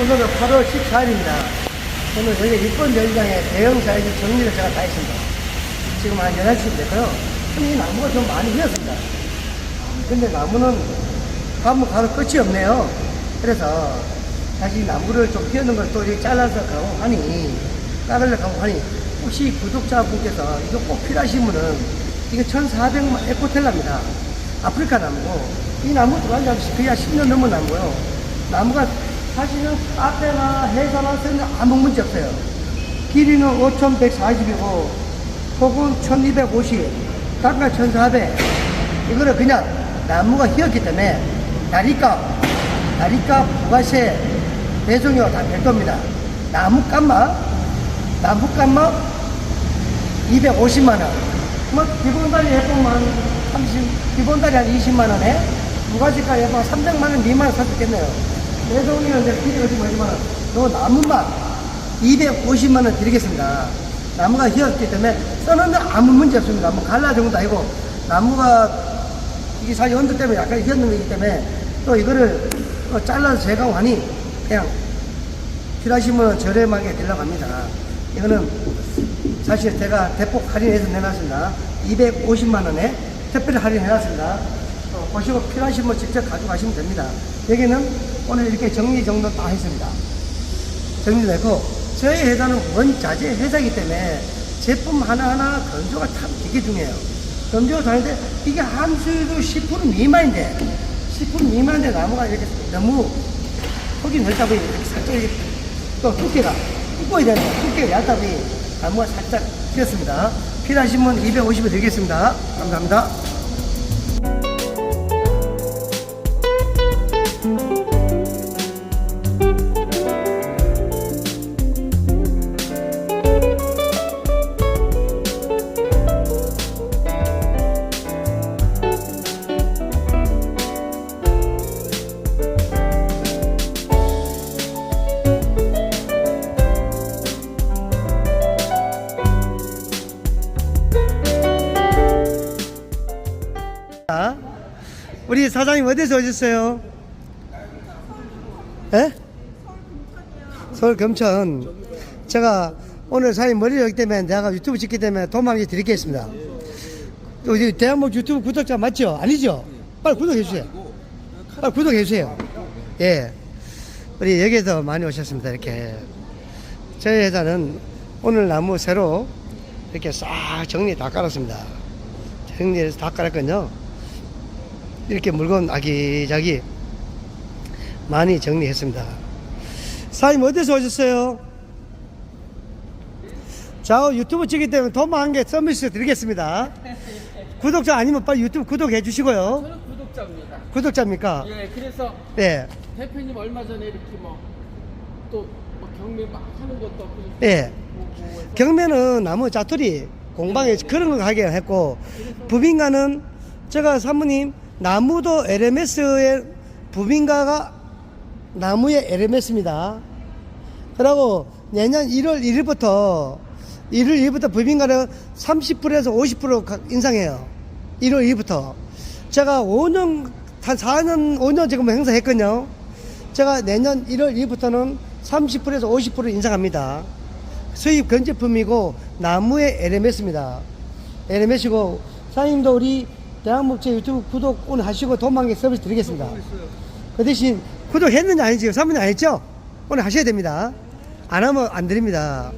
오늘은 8월 14일입니다. 오늘 저희 일본 연장에 대형 사이즈 정리를 제가 다 했습니다. 지금 한 11시 됐고요. 이 나무가 좀 많이 휘었습니다. 근데 나무는 가면 가도 끝이 없네요. 그래서 다시 나무를 좀 피우는 걸또 이렇게 잘라서 가고 하니, 까르려 가고 하니, 혹시 구독자분께서 이거 꼭 필요하시면은, 이거 1400만 에코텔라입니다. 아프리카 나무고, 이 나무 들어간 지 그냥 10년 넘은 나무고요. 나무가 사실은 카페나 회사나 쓰는 아무 문제 없어요. 길이는 5140이고, 폭은 1250, 단가 1400. 이거를 그냥 나무가 휘었기 때문에 다리값, 다리값, 부가세, 배송료 다 별도입니다. 나무값만, 나무값만 250만원. 뭐, 기본다리 해보면 30, 기본다리 한 20만원에 부가세까지 해보면 300만원 미만 살수 있겠네요. 이제 필요 없지 뭐지만, 요 나무만 250만 원 드리겠습니다. 나무가 휘었기 때문에 써는데 아무 문제 없습니다. 뭐 갈라 정도 아니고 나무가 이게 사실 언덕 때문에 약간 휘었는 거기 때문에 또 이거를 또 잘라서 제거하니 그냥 필요하시면 저렴하게 드리려고 합니다. 이거는 사실 제가 대폭 할인해서 내놨습니다. 250만 원에 특별히 할인해놨습니다. 또 보시고 필요하시면 직접 가져가시면 됩니다. 여기는 오늘 이렇게 정리 정돈 다 했습니다. 정리되고 저희 회사는 원자재 회사이기 때문에 제품 하나하나 건조가 참 되게 중요해요. 건조가 다른데 이게 함수율도 10% 미만인데 10% 미만인데 나무가 이렇게 너무 흙이 넓다 보니 이렇게 살짝 이렇게 또 두께가 두꺼워야 되는데 두께가 얇다 보니 나무가 살짝 튀었습니다. 필요하신 분 250에 드리겠습니다. 감사합니다. 자, 우리 사장님 어디서 오셨어요? 예? 서울 금천. 제가 오늘 사장님 머리를 여기 때문에 내가 유튜브 찍기 때문에 도망이 드리겠습니다. 우리 대한민국 유튜브 구독자 맞죠? 아니죠? 빨리 구독해 주세요. 빨리 구독해 주세요. 예. 우리 여기에서 많이 오셨습니다. 이렇게. 저희 회사는 오늘 나무 새로 이렇게 싹 정리 다 깔았습니다. 정리해서 다 깔았거든요. 이렇게 물건 아기자기 많이 정리했습니다. 사장님 어디서 오셨어요? 자 유튜브 찍기 때문에 도마 한개 서비스 드리겠습니다. 구독자 아니면 빨리 유튜브 구독해 주시고요. 저는 구독자입니다. 구독자입니까? 예, 그래서 네. 대표님 얼마 전에 이렇게 뭐또 뭐 경매 막 하는 것도 없고 네. 보고 해서 경매는 나무 자투리 공방에 그런 거 하게 했고 부빈가는 제가 사모님 나무도 LMS의 부빈가가 나무의 LMS입니다. 그리고 내년 1월 1일부터 1월 1일부터 부빈가는 30%에서 50%각 인상해요. 1월 1일부터 제가 5년 한 4년 5년 지금 행사했거든요. 제가 내년 1월 2일부터는 30%에서 50% 인상합니다. 수입 건제품이고 나무의 LMS입니다. LMS이고 사장님도 우리 대한목재 유튜브 구독 오늘 하시고 도망개 서비스 드리겠습니다. 그 대신 구독했는지 아닌지 사모님 안 했죠? 오늘 하셔야 됩니다. 안 하면 안 드립니다.